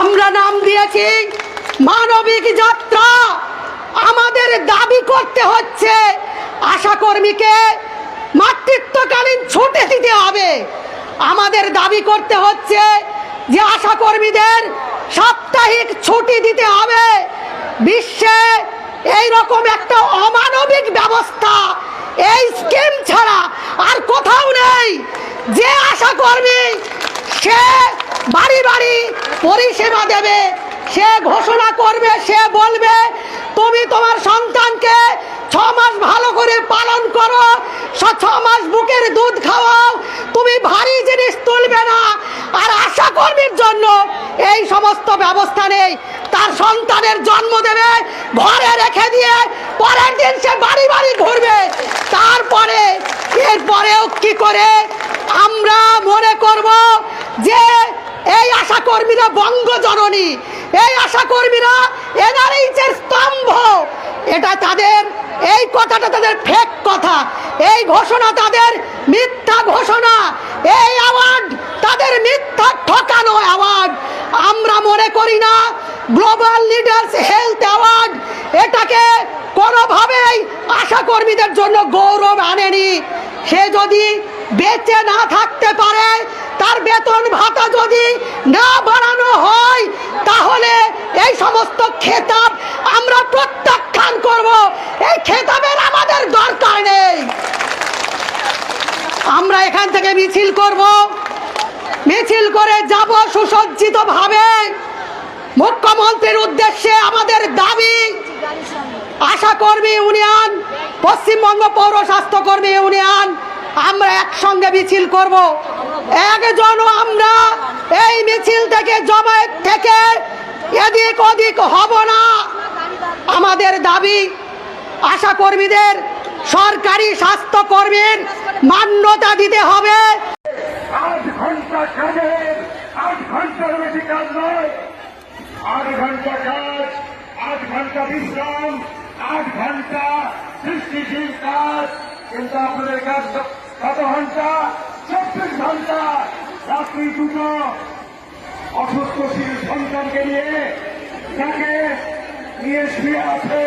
আমরা নাম দিয়েছি মানবিক যাত্রা। আমাদের দাবি করতে হচ্ছে আশাকর্মীকে মাতৃত্বকালীন ছুটি দিতে হবে। আমাদের দাবি করতে হচ্ছে যে আশাকর্মীদের সাপ্তাহিক ছুটি দিতে হবে। বিশ্বে এই রকম একটা অমানবিক ব্যবস্থা, এই স্কিম ছাড়া আর কোথাও নেই। যে আশাকর্মী সে বাড়ি বাড়ি পরিষেবা দেবে, সে ঘোষণা করবে, সে বলবে, তুমি তোমার সন্তানকে ছ মাস ভালো করে পালন করো, ছ- মাস বুকের দুধ খাওয়াও, তুমি ভারী জিনিস তুলবে না। আর আশা কর্মীর জন্য এই সমস্ত ব্যবস্থা নেই। তার সন্তানের জন্ম দেবে, ঘরে রেখে দিয়ে পরের দিন সে বাড়ি বাড়ি ঘুরবে। তারপরে, এরপরেও কি করে আমরা মনে করব যে এই কর্মীরা বঙ্গ জননী এই আশা কর্মীরা এনআরএইচের স্তম্ভ। এটা তাদের, এই কথাটা তাদের ফেক কথা। এই ঘোষণা তাদের মিথ্যা ঘোষণা। এই অ্যাওয়ার্ড তাদের মিথ্যা ঠকানো অ্যাওয়ার্ড আমরা মনে করি না গ্লোবাল লিডার্স হেলথ অ্যাওয়ার্ড এটাকে কোনোভাবেই আশা কর্মীদের জন্য গৌরব আনেনি সে যদি বেঁচে না থাকতে পারে তার বেতন ভাতা যদি না বাড়ানো হয়, তাহলে এই সমস্ত খেতাব আমরা প্রত্যাখ্যান করব। এই খেতাবের আমাদের দরকার নেই। আমরা এখান থেকে মিছিল করব। মিছিল করে যাব সুসজ্জিত ভাবে মুখ্যমন্ত্রীর উদ্দেশ্যে আমাদের দাবি আশা কর্মী ইউনিয়ন, পশ্চিমবঙ্গ পৌর স্বাস্থ্যকর্মী ইউনিয়ন আমরা একসঙ্গে মিছিল করব। একজন আমরা এই মিছিল থেকে জমায়েত থেকে এদিক ওদিক হব না। আমাদের দাবি, আশা কর্মীদের সরকারি স্বাস্থ্যকর্মীর মান্যতা দিতে হবে। আট ঘণ্টা বিশ্রাম, আট ঘণ্টা সৃষ্টিশীল কাজ। কিন্তু আপনাদের কাজ কত ঘণ্টা? চব্বিশ ঘণ্টা। রাত্রি দুটো। অসুস্থশীল সন্তানকে নিয়ে তাকে নিয়ে শুয়ে আছে।